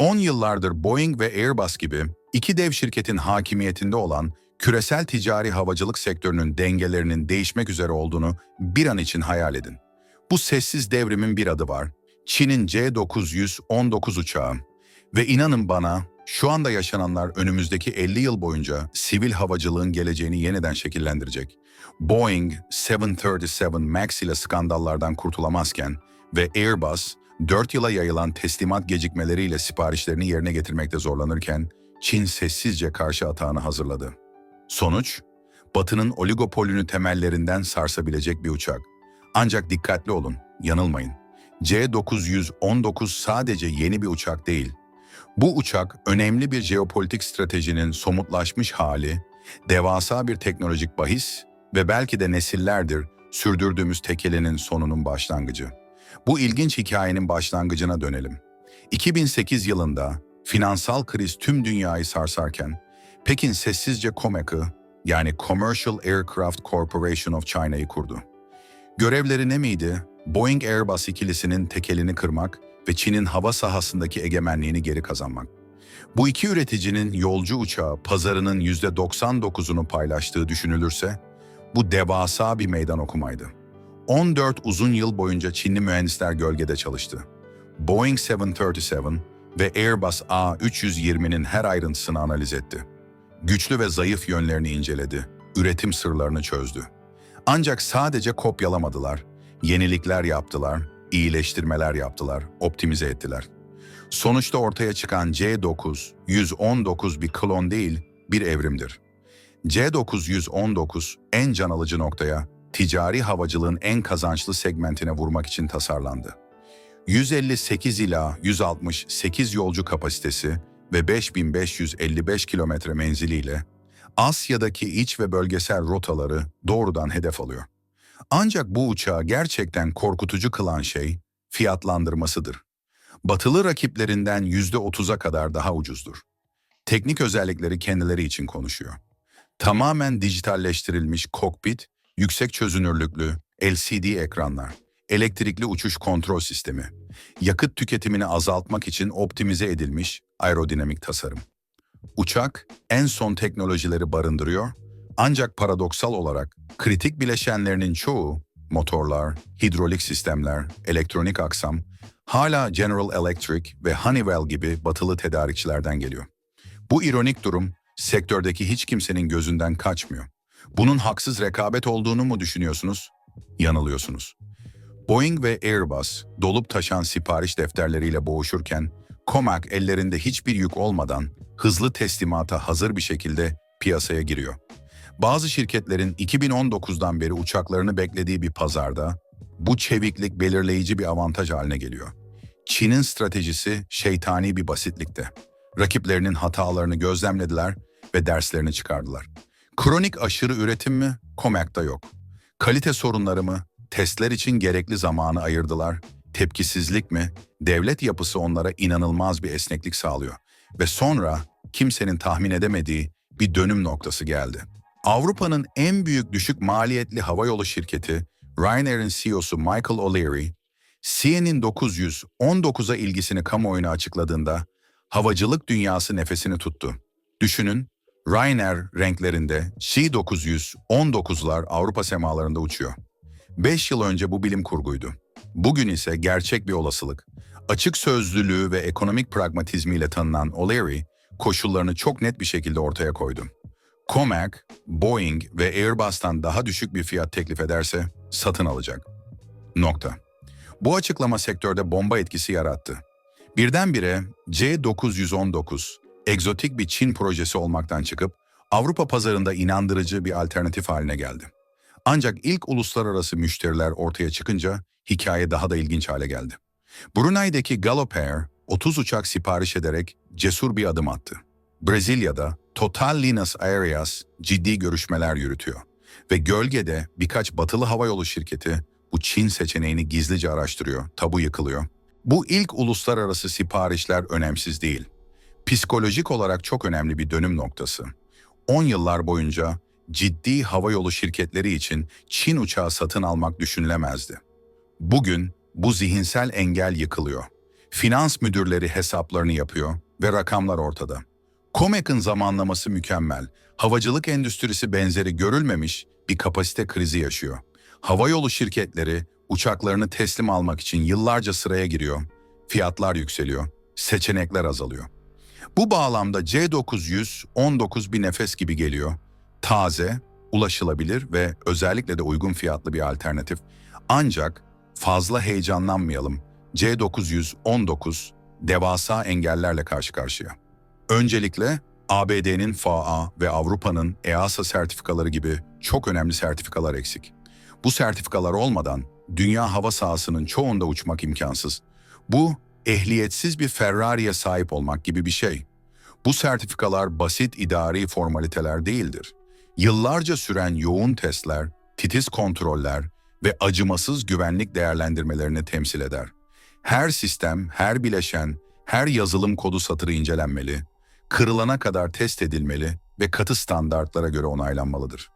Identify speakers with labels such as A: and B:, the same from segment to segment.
A: 10 yıllardır Boeing ve Airbus gibi iki dev şirketin hakimiyetinde olan küresel ticari havacılık sektörünün dengelerinin değişmek üzere olduğunu bir an için hayal edin. Bu sessiz devrimin bir adı var. Çin'in C-919 uçağı. Ve inanın bana şu anda yaşananlar önümüzdeki 50 yıl boyunca sivil havacılığın geleceğini yeniden şekillendirecek. Boeing 737 MAX ile skandallardan kurtulamazken ve Airbus 4 yıla yayılan teslimat gecikmeleriyle siparişlerini yerine getirmekte zorlanırken Çin sessizce karşı atağını hazırladı. Sonuç, Batı'nın oligopolünü temellerinden sarsabilecek bir uçak. Ancak dikkatli olun, yanılmayın. C-919 sadece yeni bir uçak değil. Bu uçak önemli bir jeopolitik stratejinin somutlaşmış hali, devasa bir teknolojik bahis ve belki de nesillerdir sürdürdüğümüz tekelinin sonunun başlangıcı. Bu ilginç hikayenin başlangıcına dönelim. 2008 yılında finansal kriz tüm dünyayı sarsarken Pekin sessizce COMAC'ı yani Commercial Aircraft Corporation of China'yı kurdu. Görevleri ne miydi? Boeing Airbus ikilisinin tekelini kırmak ve Çin'in hava sahasındaki egemenliğini geri kazanmak. Bu iki üreticinin yolcu uçağı pazarının %99'unu paylaştığı düşünülürse bu devasa bir meydan okumaydı. 14 uzun yıl boyunca Çinli mühendisler gölgede çalıştı. Boeing 737 ve Airbus A320'nin her ayrıntısını analiz etti. Güçlü ve zayıf yönlerini inceledi, üretim sırlarını çözdü. Ancak sadece kopyalamadılar, yenilikler yaptılar, iyileştirmeler yaptılar, optimize ettiler. Sonuçta ortaya çıkan C9, 119 bir klon değil, bir evrimdir. C919 en can alıcı noktaya, ticari havacılığın en kazançlı segmentine vurmak için tasarlandı. 158 ila 168 yolcu kapasitesi ve 5555 kilometre menziliyle Asya'daki iç ve bölgesel rotaları doğrudan hedef alıyor. Ancak bu uçağı gerçekten korkutucu kılan şey fiyatlandırmasıdır. Batılı rakiplerinden %30'a kadar daha ucuzdur. Teknik özellikleri kendileri için konuşuyor. Tamamen dijitalleştirilmiş kokpit, yüksek çözünürlüklü LCD ekranlar, elektrikli uçuş kontrol sistemi, yakıt tüketimini azaltmak için optimize edilmiş aerodinamik tasarım. Uçak en son teknolojileri barındırıyor ancak paradoksal olarak kritik bileşenlerinin çoğu motorlar, hidrolik sistemler, elektronik aksam hala General Electric ve Honeywell gibi batılı tedarikçilerden geliyor. Bu ironik durum sektördeki hiç kimsenin gözünden kaçmıyor. Bunun haksız rekabet olduğunu mu düşünüyorsunuz? Yanılıyorsunuz. Boeing ve Airbus dolup taşan sipariş defterleriyle boğuşurken, Comac ellerinde hiçbir yük olmadan hızlı teslimata hazır bir şekilde piyasaya giriyor. Bazı şirketlerin 2019'dan beri uçaklarını beklediği bir pazarda bu çeviklik belirleyici bir avantaj haline geliyor. Çin'in stratejisi şeytani bir basitlikte. Rakiplerinin hatalarını gözlemlediler ve derslerini çıkardılar. Kronik aşırı üretim mi? Comac'ta yok. Kalite sorunları mı? Testler için gerekli zamanı ayırdılar. Tepkisizlik mi? Devlet yapısı onlara inanılmaz bir esneklik sağlıyor. Ve sonra kimsenin tahmin edemediği bir dönüm noktası geldi. Avrupa'nın en büyük düşük maliyetli havayolu şirketi Ryanair'in CEO'su Michael O'Leary, CN'in 919'a ilgisini kamuoyuna açıkladığında havacılık dünyası nefesini tuttu. Düşünün, Ryanair renklerinde C919'lar Avrupa semalarında uçuyor. 5 yıl önce bu bilim kurguydu. Bugün ise gerçek bir olasılık. Açık sözlülüğü ve ekonomik pragmatizmiyle tanınan O'Leary, koşullarını çok net bir şekilde ortaya koydu. Comac, Boeing ve Airbus'tan daha düşük bir fiyat teklif ederse satın alacak. Nokta. Bu açıklama sektörde bomba etkisi yarattı. Birdenbire C919, egzotik bir Çin projesi olmaktan çıkıp Avrupa pazarında inandırıcı bir alternatif haline geldi. Ancak ilk uluslararası müşteriler ortaya çıkınca hikaye daha da ilginç hale geldi. Brunei'deki Gallop Air 30 uçak sipariş ederek cesur bir adım attı. Brezilya'da Total Linus Aéreas ciddi görüşmeler yürütüyor ve gölgede birkaç batılı havayolu şirketi bu Çin seçeneğini gizlice araştırıyor, tabu yıkılıyor. Bu ilk uluslararası siparişler önemsiz değil. Psikolojik olarak çok önemli bir dönüm noktası. 10 yıllar boyunca ciddi havayolu şirketleri için Çin uçağı satın almak düşünülemezdi. Bugün bu zihinsel engel yıkılıyor. Finans müdürleri hesaplarını yapıyor ve rakamlar ortada. COMEC'in zamanlaması mükemmel. Havacılık endüstrisi benzeri görülmemiş bir kapasite krizi yaşıyor. Havayolu şirketleri uçaklarını teslim almak için yıllarca sıraya giriyor. Fiyatlar yükseliyor, seçenekler azalıyor. Bu bağlamda C900 19 bir nefes gibi geliyor. Taze, ulaşılabilir ve özellikle de uygun fiyatlı bir alternatif. Ancak fazla heyecanlanmayalım. C919 devasa engellerle karşı karşıya. Öncelikle ABD'nin FAA ve Avrupa'nın EASA sertifikaları gibi çok önemli sertifikalar eksik. Bu sertifikalar olmadan dünya hava sahasının çoğunda uçmak imkansız. Bu ehliyetsiz bir Ferrari'ye sahip olmak gibi bir şey. Bu sertifikalar basit idari formaliteler değildir. Yıllarca süren yoğun testler, titiz kontroller ve acımasız güvenlik değerlendirmelerini temsil eder. Her sistem, her bileşen, her yazılım kodu satırı incelenmeli, kırılana kadar test edilmeli ve katı standartlara göre onaylanmalıdır.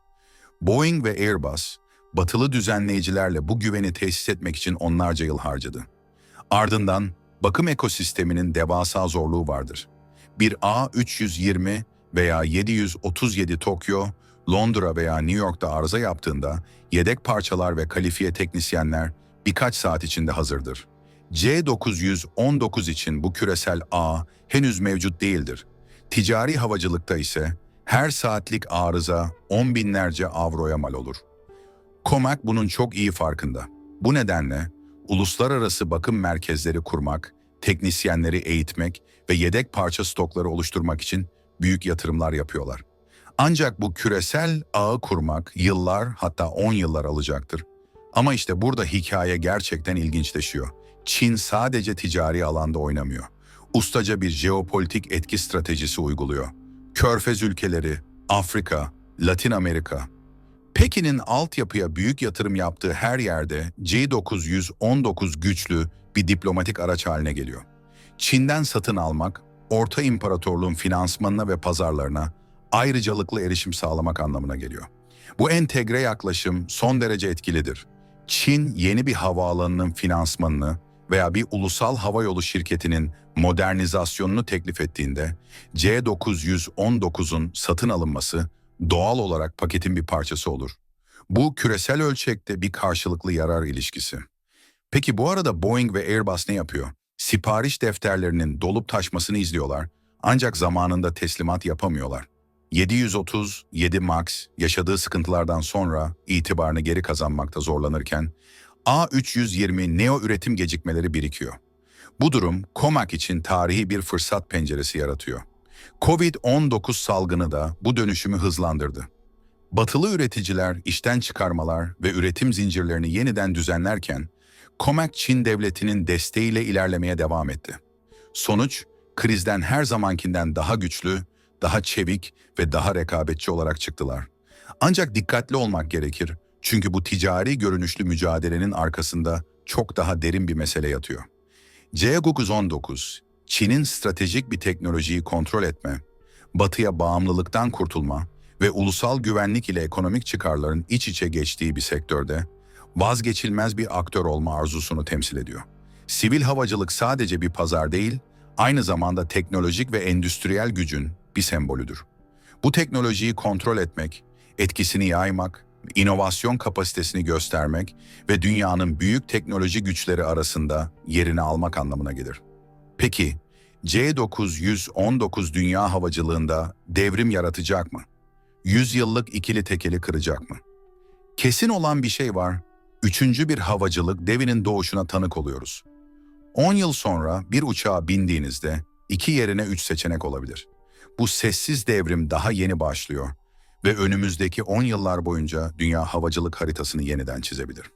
A: Boeing ve Airbus, batılı düzenleyicilerle bu güveni tesis etmek için onlarca yıl harcadı. Ardından bakım ekosisteminin devasa zorluğu vardır. Bir A320 veya 737 Tokyo, Londra veya New York'ta arıza yaptığında yedek parçalar ve kalifiye teknisyenler birkaç saat içinde hazırdır. C919 için bu küresel ağ henüz mevcut değildir. Ticari havacılıkta ise her saatlik arıza on binlerce avroya mal olur. COMAC bunun çok iyi farkında. Bu nedenle uluslararası bakım merkezleri kurmak, teknisyenleri eğitmek ve yedek parça stokları oluşturmak için büyük yatırımlar yapıyorlar. Ancak bu küresel ağı kurmak yıllar hatta 10 yıllar alacaktır. Ama işte burada hikaye gerçekten ilginçleşiyor. Çin sadece ticari alanda oynamıyor. Ustaca bir jeopolitik etki stratejisi uyguluyor. Körfez ülkeleri, Afrika, Latin Amerika. Pekin'in altyapıya büyük yatırım yaptığı her yerde C919 güçlü bir diplomatik araç haline geliyor. Çin'den satın almak, Orta İmparatorluğun finansmanına ve pazarlarına ayrıcalıklı erişim sağlamak anlamına geliyor. Bu entegre yaklaşım son derece etkilidir. Çin yeni bir havaalanının finansmanını veya bir ulusal havayolu şirketinin modernizasyonunu teklif ettiğinde C919'un satın alınması doğal olarak paketin bir parçası olur. Bu küresel ölçekte bir karşılıklı yarar ilişkisi. Peki bu arada Boeing ve Airbus ne yapıyor? Sipariş defterlerinin dolup taşmasını izliyorlar ancak zamanında teslimat yapamıyorlar. 730 7 MAX yaşadığı sıkıntılardan sonra itibarını geri kazanmakta zorlanırken A320 Neo üretim gecikmeleri birikiyor. Bu durum COMAC için tarihi bir fırsat penceresi yaratıyor. Covid-19 salgını da bu dönüşümü hızlandırdı. Batılı üreticiler işten çıkarmalar ve üretim zincirlerini yeniden düzenlerken, COMAC Çin devletinin desteğiyle ilerlemeye devam etti. Sonuç, krizden her zamankinden daha güçlü, daha çevik ve daha rekabetçi olarak çıktılar. Ancak dikkatli olmak gerekir çünkü bu ticari görünüşlü mücadelenin arkasında çok daha derin bir mesele yatıyor. C919, Çin'in stratejik bir teknolojiyi kontrol etme, batıya bağımlılıktan kurtulma ve ulusal güvenlik ile ekonomik çıkarların iç içe geçtiği bir sektörde vazgeçilmez bir aktör olma arzusunu temsil ediyor. Sivil havacılık sadece bir pazar değil, aynı zamanda teknolojik ve endüstriyel gücün bir sembolüdür. Bu teknolojiyi kontrol etmek, etkisini yaymak, inovasyon kapasitesini göstermek ve dünyanın büyük teknoloji güçleri arasında yerini almak anlamına gelir. Peki, C919 dünya havacılığında devrim yaratacak mı? 100 yıllık ikili tekeli kıracak mı? Kesin olan bir şey var. Üçüncü bir havacılık devinin doğuşuna tanık oluyoruz. 10 yıl sonra bir uçağa bindiğinizde iki yerine üç seçenek olabilir. Bu sessiz devrim daha yeni başlıyor ve önümüzdeki 10 yıllar boyunca dünya havacılık haritasını yeniden çizebilir.